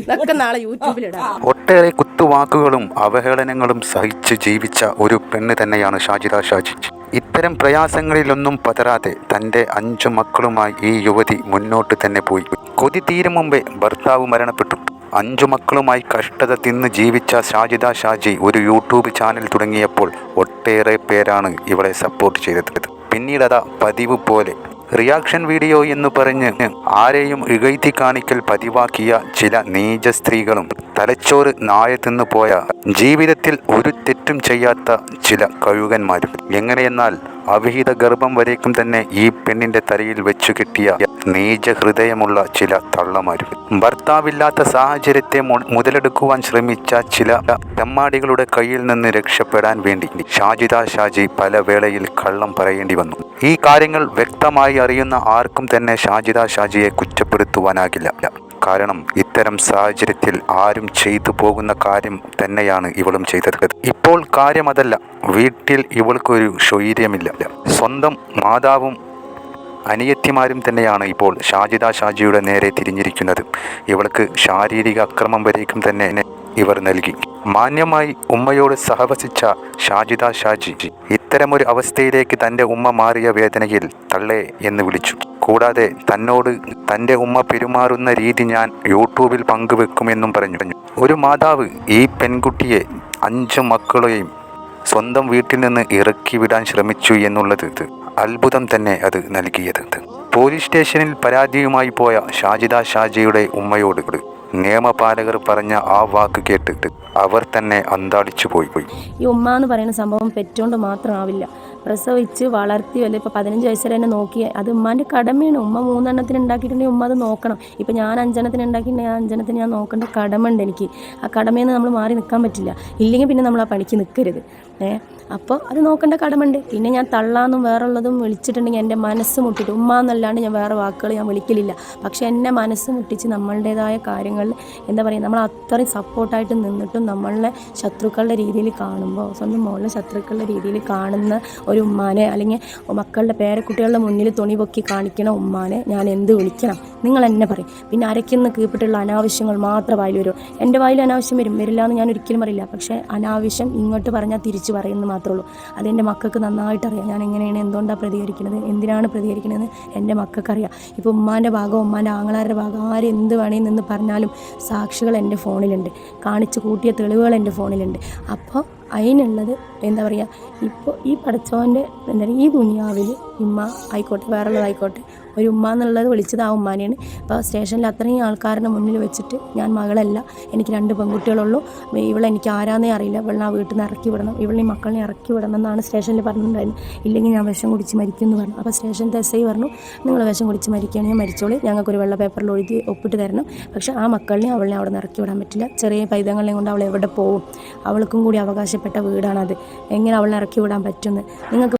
ഇതൊക്കെ നാളെ യൂട്യൂബിലിടാം ഒട്ടേറെ കുത്തുവാക്കുകളും അവഹേളനങ്ങളും സഹിച്ച് ജീവിച്ച ഒരു പെണ്ണ് തന്നെയാണ് ഷാജിദ ഷാജി. ഇത്തരം പ്രയാസങ്ങളിലൊന്നും പതരാതെ തന്റെ അഞ്ചു മക്കളുമായി ഈ യുവതി മുന്നോട്ട് തന്നെ പോയി. കൊതി തീരും മുമ്പേ ഭർത്താവ് മരണപ്പെട്ടു. അഞ്ചു മക്കളുമായി കഷ്ടത തിന്ന് ജീവിച്ച ഷാജിദ ഷാജി ഒരു യൂട്യൂബ് ചാനൽ തുടങ്ങിയപ്പോൾ ഒട്ടേറെ പേരാണ് ഇവളെ സപ്പോർട്ട് ചെയ്തത്. പിന്നീടതാ പതിവ് പോലെ റിയാക്ഷൻ വീഡിയോ എന്ന് പറഞ്ഞ് ആരെയും ഇകഴ്ത്തി കാണിക്കൽ പതിവാക്കിയ ചില നീച സ്ത്രീകളും തലച്ചോറ് നായ തിന്നു പോയ ജീവിതത്തിൽ ഒരു തെറ്റും ചെയ്യാത്ത ചില കഴുകന്മാരും. എങ്ങനെയെന്നാൽ അവിഹിത ഗർഭം വരേക്കും തന്നെ ഈ പെണ്ണിന്റെ തലയിൽ വെച്ചു കിട്ടിയ നീച ഹൃദയമുള്ള ചില തള്ളമാരും. ഭർത്താവില്ലാത്ത സാഹചര്യത്തെ മുതലെടുക്കുവാൻ ശ്രമിച്ച ചില തെമ്മാടികളുടെ കയ്യിൽ നിന്ന് രക്ഷപ്പെടാൻ വേണ്ടി ഷാജിദ ഷാജി പല വേളയിൽ കള്ളം പറയേണ്ടി വന്നു. ഈ കാര്യങ്ങൾ വ്യക്തമായി അറിയുന്ന ആർക്കും തന്നെ ഷാജിദ ഷാജിയെ കുറ്റപ്പെടുത്തുവാനാകില്ല. കാരണം ഇത്തരം സാഹചര്യത്തിൽ ആരും ചെയ്തു പോകുന്ന കാര്യം തന്നെയാണ് ഇവളും ചെയ്തത്. ഇപ്പോൾ കാര്യമതല്ല വീട്ടിൽ ഇവൾക്കൊരു ശൈര്യമില്ല. സ്വന്തം മാതാവും അനിയത്തിമാരും തന്നെയാണ് ഇപ്പോൾ ഷാജിദ ഷാജിയുടെ നേരെ തിരിഞ്ഞിരിക്കുന്നത്. ഇവൾക്ക് ശാരീരിക അക്രമം വരേക്കും തന്നെ ഇവർ നൽകി. മാന്യമായി ഉമ്മയോട് സഹവസിച്ച ഷാജിദ ഷാജി ഇത്തരമൊരു അവസ്ഥയിലേക്ക് തന്റെ ഉമ്മ മാറിയ വേദനയിൽ തള്ളേ എന്ന് വിളിച്ചു. കൂടാതെ തന്നോട് തന്റെ ഉമ്മ പെരുമാറുന്ന രീതി ഞാൻ യൂട്യൂബിൽ പങ്കുവെക്കുമെന്നും പറഞ്ഞു. ഒരു മാതാവ് ഈ പെൺകുട്ടിയെ അഞ്ച് മക്കളെയും സ്വന്തം വീട്ടിൽ നിന്ന് ഇറക്കി വിടാൻ ശ്രമിച്ചു എന്നുള്ളത് അത്ഭുതം തന്നെ അത് നൽകിയത്. പോലീസ് സ്റ്റേഷനിൽ പരാതിയുമായി പോയ ഷാജിദ ഷാജിയുടെ ഉമ്മയോട് നിയമപാലകർ പറഞ്ഞ ആ വാക്ക് കേട്ടിട്ട് അവർ തന്നെ അന്താളിച്ചു പോയി പോയി. ഈ ഉമ്മ എന്ന് പറയുന്ന സംഭവം പെറ്റോണ്ട് മാത്രമാവില്ല പ്രസവിച്ച് വളർത്തി വല്ല ഇപ്പോൾ പതിനഞ്ച് വയസ്സ് വരെ എന്നെ നോക്കി. അത് ഉമ്മാന്റെ കടമയാണ്. ഉമ്മ മൂന്നെണ്ണത്തിന് ഉണ്ടാക്കിയിട്ടുണ്ടെങ്കിൽ ഉമ്മ അത് നോക്കണം. ഇപ്പോൾ ഞാൻ അഞ്ചെണ്ണത്തിന് ഉണ്ടാക്കിയിട്ടുണ്ടെങ്കിൽ ആ അഞ്ചെണ്ണത്തിന് ഞാൻ നോക്കേണ്ട കടമുണ്ട് എനിക്ക്. ആ കടമയിൽ നിന്ന് നമ്മൾ മാറി നിൽക്കാൻ പറ്റില്ല. ഇല്ലെങ്കിൽ പിന്നെ നമ്മൾ ആ പണിക്ക് നിൽക്കരുത് ഏ? അപ്പോൾ അത് നോക്കേണ്ട കടമുണ്ട് പിന്നെ ഞാൻ തള്ളാന്നും വേറുള്ളതും വിളിച്ചിട്ടുണ്ടെങ്കിൽ എന്റെ മനസ്സ് മുട്ടിട്ട് ഉമ്മ എന്നല്ലാണ്ട് ഞാൻ വേറെ വാക്കുകൾ ഞാൻ വിളിക്കലില്ല. പക്ഷേ എന്നെ മനസ്സ് മുട്ടിച്ച് നമ്മളുടേതായ കാര്യങ്ങളിൽ എന്താ പറയുക നമ്മൾ അത്രയും സപ്പോർട്ടായിട്ട് നിന്നിട്ടും നമ്മളെ ശത്രുക്കളുടെ രീതിയിൽ കാണുമ്പോൾ സ്വന്തം മോളിലെ ശത്രുക്കളുടെ രീതിയിൽ കാണുന്ന ഒരു ഉമ്മാനെ അല്ലെങ്കിൽ മക്കളുടെ പേരക്കുട്ടികളുടെ മുന്നിൽ തുണി പൊക്കി കാണിക്കണ ഉമ്മാനെ ഞാൻ എന്ത് വിളിക്കണം? നിങ്ങൾ എന്നെ പറയും. പിന്നെ അരയ്ക്കുന്ന കീപ്പിട്ടുള്ള അനാവശ്യങ്ങൾ മാത്രം വായിൽ വരും. എന്റെ വായിൽ അനാവശ്യം വരും. വരില്ല എന്ന് ഞാൻ ഒരിക്കലും പറയില്ല. പക്ഷേ അനാവശ്യം ഇങ്ങോട്ട് പറഞ്ഞാൽ തിരിച്ചു പറയുന്നത് മാത്രമേ ഉള്ളൂ. അതെന്റെ മക്കൾക്ക് നന്നായിട്ട് അറിയാം. ഞാൻ എങ്ങനെയാണ് എന്തുകൊണ്ടാണ് പ്രതികരിക്കുന്നത്? എന്തിനാണ് പ്രതികരിക്കുന്നത്? എന്റെ മക്കൾക്കറിയാം ഇപ്പോൾ ഉമ്മാന്റെ ഭാഗം ഉമ്മാന്റെ ആങ്ങളാരുടെ ഭാഗം ആരെന്ത് വേണേൽ നിന്ന് പറഞ്ഞാലും സാക്ഷികൾ എന്റെ ഫോണിലുണ്ട്. കാണിച്ചു കൂട്ടിയ തെളിവുകൾ എന്റെ ഫോണിലുണ്ട്. അപ്പോൾ അതിനുള്ളത് എന്താ പറയുക ഇപ്പോൾ ഈ പഠിച്ചവന്റെ എന്താ പറയുക ഈ ദുനിയാവിൽ ഉമ്മ ആയിക്കോട്ടെ വേറുള്ളതായിക്കോട്ടെ ഒരു ഉമ്മ എന്നുള്ളത് വിളിച്ചത് ആ ഉമ്മാനെയാണ്. അപ്പോൾ സ്റ്റേഷനിൽ അത്രയും ആൾക്കാരുടെ മുന്നിൽ വെച്ചിട്ട് ഞാൻ മകളല്ല എനിക്ക് രണ്ട് പെൺകുട്ടികളുള്ളൂ. ഇവളെ എനിക്ക് ആരാന്നേ അറിയില്ല. ഇവളെ ആ വീട്ടിൽ നിന്ന് ഇറക്കി വിടണം. ഇവളെ മക്കളെ ഇറക്കി വിടണം എന്നാണ് സ്റ്റേഷനിൽ പറഞ്ഞിട്ടുണ്ടായിരുന്നത്. ഇല്ലെങ്കിൽ ഞാൻ വിഷം കുടിച്ച് മരിക്കും എന്ന് പറഞ്ഞു. അപ്പോൾ സ്റ്റേഷനിലത്തെ എസ് ഐ പറഞ്ഞു നിങ്ങൾ വിഷം കുടിച്ച് മരിക്കുകയാണെങ്കിൽ മരിച്ചോളി. ഞങ്ങൾക്കൊരു വെള്ള പേപ്പറിൽ എഴുതി ഒപ്പിട്ട് തരണം. പക്ഷേ ആ മക്കളിനെ അവളെ അവിടെ നിന്ന് ഇറക്കി വിടാൻ പറ്റില്ല. ചെറിയ പൈതങ്ങളെയും കൊണ്ട് അവൾ എവിടെ പോകും അവൾക്കും കൂടി അവകാശപ്പെട്ട വീടാണത്. എങ്ങനെ അവളെ ഇറക്കി വിടാൻ പറ്റുമെന്ന് നിങ്ങൾക്ക്